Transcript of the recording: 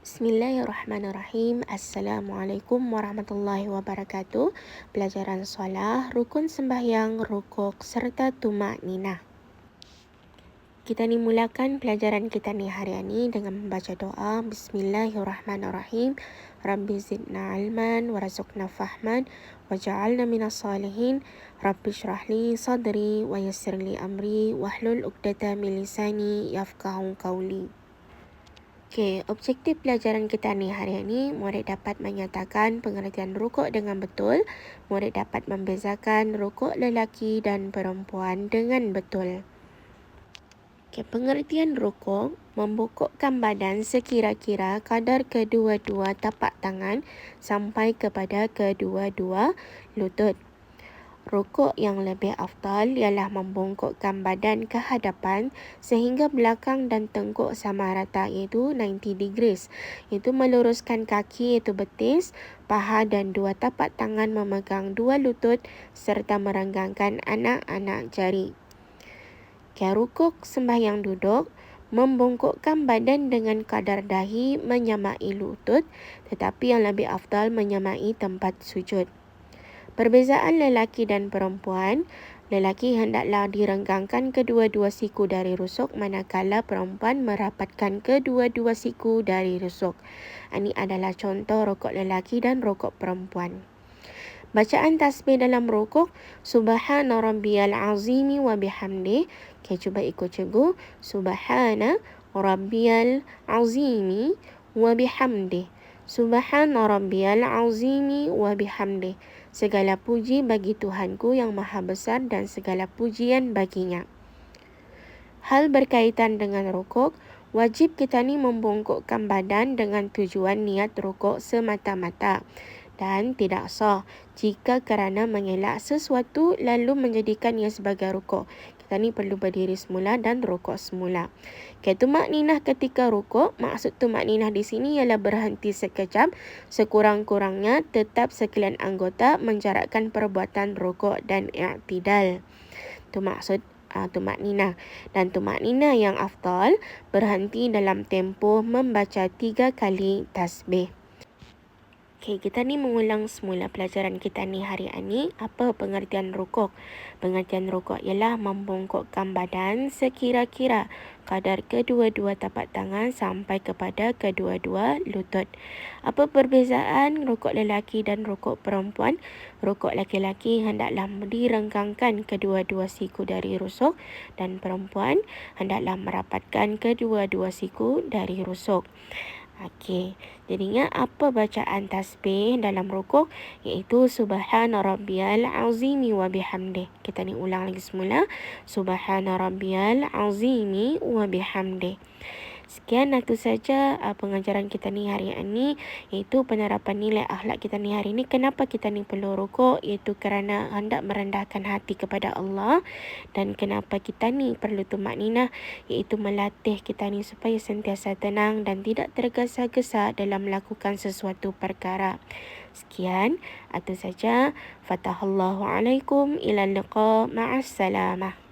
Bismillahirrahmanirrahim. Assalamualaikum warahmatullahi wabarakatuh. Pelajaran solah, rukun sembahyang, rukuk serta tumak nina. Kita ni mulakan pelajaran kita ni hari ini dengan membaca doa Bismillahirrahmanirrahim. Rabbi zidna ilman warazukna fahman waja'alna minas salihin. Rabbi syrahli sadri wa yassirli amri wahlul uqdata min lisani yafqahu qawli. Okey, objektif pelajaran kita ni hari ini, murid dapat menyatakan pengertian rukuk dengan betul. Murid dapat membezakan rukuk lelaki dan perempuan dengan betul. Okey, pengertian rukuk membukukkan badan sekira-kira kadar kedua-dua tapak tangan sampai kepada kedua-dua lutut. Rukuk yang lebih afdal ialah membungkukkan badan ke hadapan sehingga belakang dan tengkuk sama rata iaitu 90 degrees. Itu meluruskan kaki iaitu betis, paha dan dua tapak tangan memegang dua lutut serta merenggangkan anak-anak jari. Okay, rukuk sembahyang duduk membungkukkan badan dengan kadar dahi menyamai lutut tetapi yang lebih afdal menyamai tempat sujud. Perbezaan lelaki dan perempuan, lelaki hendaklah direnggangkan kedua-dua siku dari rusuk manakala perempuan merapatkan kedua-dua siku dari rusuk. Ini adalah contoh rokok lelaki dan rokok perempuan. Bacaan tasbih dalam rukuk Subhana rabbiyal azimi wa bihamdi. Okay, cuba ikut cikgu. Subhana rabbiyal azimi wa bihamdi. Subhana rabbiyal azimi wa bihamdi. Segala puji bagi Tuhanku yang maha besar dan segala pujian baginya. Hal berkaitan dengan rukuk, wajib kita ni membungkukkan badan dengan tujuan niat rukuk semata-mata dan tidak sah jika kerana mengelak sesuatu lalu menjadikannya sebagai rukuk. Kita ni perlu berdiri semula dan rukuk semula. Okay, tumak ninah ketika rukuk, maksud tumak ninah di sini ialah berhenti sekejap. Sekurang-kurangnya tetap sekalian anggota menjarakkan perbuatan rukuk dan i'tidal. Itu maksud uh, tumak ninah. Dan tumak ninah yang afdal berhenti dalam tempoh membaca tiga kali tasbih. Okey, kita ni mengulang semula pelajaran kita ni hari ini. Apa pengertian rukuk? Pengertian rukuk ialah membungkukkan badan sekira-kira kadar kedua-dua tapak tangan sampai kepada kedua-dua lutut. Apa perbezaan rukuk lelaki dan rukuk perempuan? Rukuk lelaki hendaklah direnggangkan kedua-dua siku dari rusuk dan perempuan hendaklah merapatkan kedua-dua siku dari rusuk. Okey. Jadi ingat apa bacaan tasbih dalam rukuk iaitu subhana rabbiyal azimi wa bihamdi. Kita ni ulang lagi semula. Subhana rabbiyal azimi wa bihamdi. Sekian itu saja uh, pengajaran kita ni hari ini iaitu penerapan nilai akhlak kita ni hari ini. Kenapa kita ni perlu rukuk iaitu kerana hendak merendahkan hati kepada Allah dan kenapa kita ni perlu tumak nina iaitu melatih kita ni supaya sentiasa tenang dan tidak tergesa-gesa dalam melakukan sesuatu perkara. Sekian itu saja. Fatahallahu alaikum ila liqa ma'as salamah.